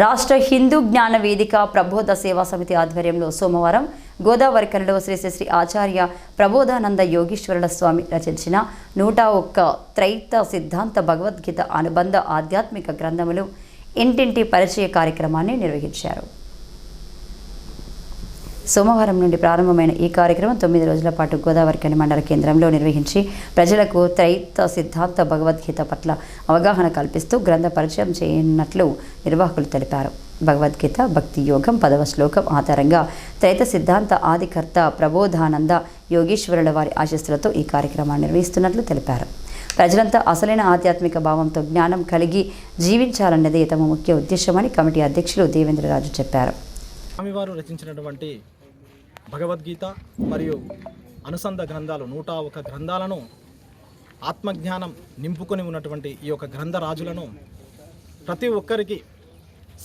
రాష్ట్ర హిందూ జ్ఞాన వేదిక ప్రబోధ సేవా సమితి ఆధ్వర్యంలో సోమవారం గోదావరి కన్నడలో శ్రీ శ్రీ శ్రీ ఆచార్య ప్రబోధానంద యోగీశ్వరుల స్వామి రచించిన నూట ఒక్క త్రైత సిద్ధాంత భగవద్గీత అనుబంధ ఆధ్యాత్మిక గ్రంథములు ఇంటింటి పరిచయ కార్యక్రమాన్ని నిర్వహించారు. సోమవారం నుండి ప్రారంభమైన ఈ కార్యక్రమం తొమ్మిది రోజుల పాటు గోదావరికని మండల కేంద్రంలో నిర్వహించి ప్రజలకు త్రైత సిద్ధాంత భగవద్గీత పట్ల అవగాహన కల్పిస్తూ గ్రంథ పరిచయం చేయనున్నట్లు నిర్వాహకులు తెలిపారు. భగవద్గీత భక్తి యోగం పదవ శ్లోకం ఆధారంగా త్రైత సిద్ధాంత ఆదికర్త ప్రబోధానంద యోగీశ్వరుల వారి ఆశస్సులతో ఈ కార్యక్రమాన్ని నిర్వహిస్తున్నట్లు తెలిపారు. ప్రజలంతా అసలైన ఆధ్యాత్మిక భావంతో జ్ఞానం కలిగి జీవించాలన్నదే తమ ముఖ్య ఉద్దేశమని కమిటీ అధ్యక్షులు దేవేంద్రరాజు చెప్పారు. స్వామివారు రచించినటువంటి భగవద్గీత మరియు అనుసంధ గ్రంథాలు నూట ఒక గ్రంథాలను ఆత్మజ్ఞానం నింపుకొని ఉన్నటువంటి ఈ యొక్క గ్రంథరాజులను ప్రతి ఒక్కరికి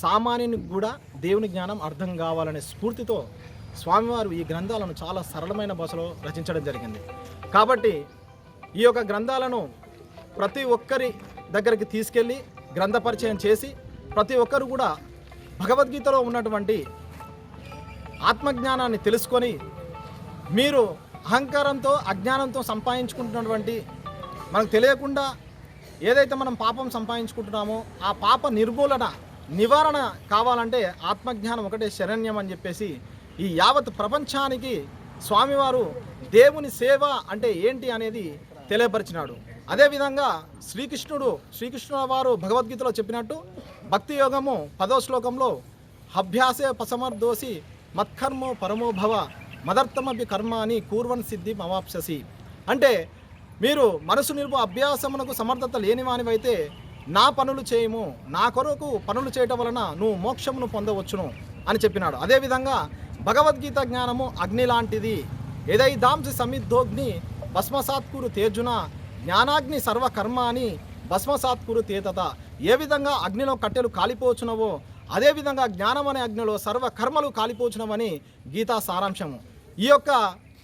సామాన్యునికి కూడా దేవుని జ్ఞానం అర్థం కావాలనే స్ఫూర్తితో స్వామివారు ఈ గ్రంథాలను చాలా సరళమైన భాషలో రచించడం జరిగింది. కాబట్టి ఈ యొక్క గ్రంథాలను ప్రతి ఒక్కరి దగ్గరికి తీసుకెళ్ళి గ్రంథ పరిచయం చేసి ప్రతి ఒక్కరు కూడా భగవద్గీతలో ఉన్నటువంటి ఆత్మజ్ఞానాన్ని తెలుసుకొని మీరు అహంకారంతో అజ్ఞానంతో సంపాదించుకుంటున్నటువంటి మనకు తెలియకుండా ఏదైతే మనం పాపం సంపాదించుకుంటున్నామో ఆ పాప నిర్మూలన నివారణ కావాలంటే ఆత్మజ్ఞానం ఒకటే శరణ్యం అని చెప్పేసి ఈ యావత్ ప్రపంచానికి స్వామివారు దేవుని సేవ అంటే ఏంటి అనేది తెలియపరిచినాడు. అదేవిధంగా శ్రీకృష్ణుడు శ్రీకృష్ణుల వారు భగవద్గీతలో చెప్పినట్టు భక్తి యోగము పదో శ్లోకంలో అభ్యాసే పసమర్దోసి మత్కర్మో పరమోభవ మదర్థమభి కర్మ అని కూర్వన్ సిద్ధి మవాప్ససి అంటే మీరు మనసు నిలుపు అభ్యాసమునకు సమర్థత లేనివానివైతే నా పనులు చేయము నా కొరకు పనులు చేయటం వలన నువ్వు మోక్షమును పొందవచ్చును అని చెప్పినాడు. అదేవిధంగా భగవద్గీత జ్ఞానము అగ్ని లాంటిది. ఏదైదాంసి సమిద్ధోగ్ని భస్మసాత్కురు తేజున జ్ఞానాగ్ని సర్వకర్మ అని భస్మసాత్కురు తేతత. ఏ విధంగా అగ్నిలో కట్టెలు కాలిపోచునవో అదేవిధంగా జ్ఞానం అనే అగ్నిలో సర్వ కర్మలు కాలిపోచునవని గీతా సారాంశము. ఈ యొక్క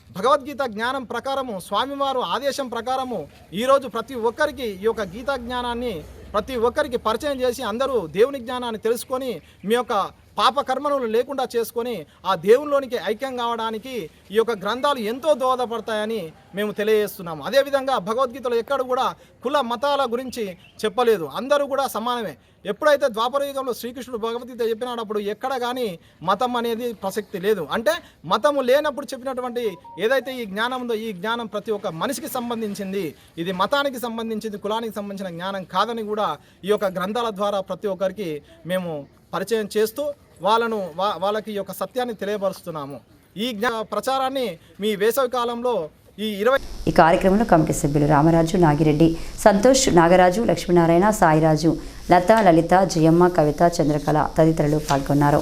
భగవద్గీత జ్ఞానం ప్రకారము స్వామివారు ఆదేశం ప్రకారము ఈరోజు ప్రతి ఒక్కరికి ఈ యొక్క గీతా జ్ఞానాన్ని ప్రతి ఒక్కరికి పరిచయం చేసి అందరూ దేవుని జ్ఞానాన్ని తెలుసుకొని మీ యొక్క పాపకర్మలను లేకుండా చేసుకొని ఆ దేవునిలోనికి ఐక్యం కావడానికి ఈ యొక్క గ్రంథాలు ఎంతో దోహదపడతాయని మేము తెలియజేస్తున్నాము. అదేవిధంగా భగవద్గీతలో ఎక్కడ కూడా కుల మతాల గురించి చెప్పలేదు. అందరూ కూడా సమానమే. ఎప్పుడైతే ద్వాపరయుగంలో శ్రీకృష్ణుడు భగవద్గీత చెప్పినప్పుడు ఎక్కడ కానీ మతం అనేది ప్రసక్తి లేదు. అంటే మతము లేనప్పుడు చెప్పినటువంటి ఏదైతే ఈ జ్ఞానం ఉందో ఈ జ్ఞానం ప్రతి ఒక్క మనిషికి సంబంధించింది. ఇది మతానికి సంబంధించింది కులానికి సంబంధించిన జ్ఞానం కాదని కూడా ఈ యొక్క గ్రంథాల ద్వారా ప్రతి ఒక్కరికి మేము పరిచయం చేస్తూ వాళ్ళను వా వాళ్ళకి ఈ యొక్క సత్యాన్ని తెలియపరుస్తున్నాము. ఈ ప్రచారాన్ని మీ వేసవి కాలంలో ఈ ఇరవై ఈ కార్యక్రమంలో కమిటీ సభ్యులు రామరాజు నాగిరెడ్డి సంతోష్ నాగరాజు లక్ష్మీనారాయణ సాయిరాజు లత లలిత జయమ్మ కవిత చంద్రకళ తదితరులు పాల్గొన్నారు.